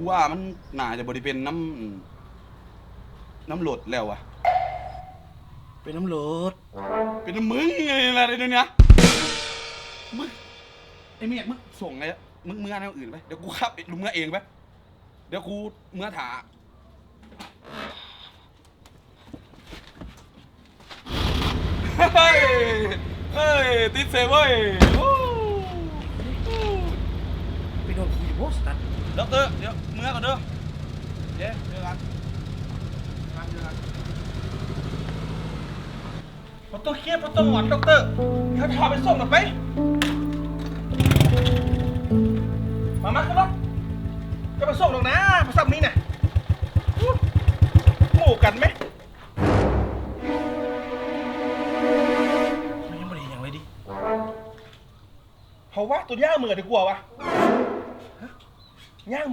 กูว่ามันน่าจะบริเป็นน้ำน้ำโหลดแล้วอะเป็นน้ำโหลดเป็นน้ำมึงไงล่ะไอ้เนี่ยมึงไอ้เมียมึงส่งไงมึงเมื่อแนวอื่นไปเดี๋ยวกูขับลุงเมื่อเองไปเดี๋ยวกูเมื่อถาเฮ้ยเฮ้ยติดเซเว้ยโอ้ ไป โดนขี่โบสตัดด็อกเตอร์เดี๋ยวเมื่อก่อนเด้อเจ๊เจอกันเจอกันผมต้องเครียดผมต้องหวัดด็อกเตอร์เดี๋ยวพาไปส่งหน่อยไป มามาขึ้นรถจะไปส่งหรอกนะมาซ้ำนี้น่ะหมู่กันไหมยังไม่ได้ย่างไรดิเพราะว่าตัวย่างมือดีกว่าวะ ย่างมือ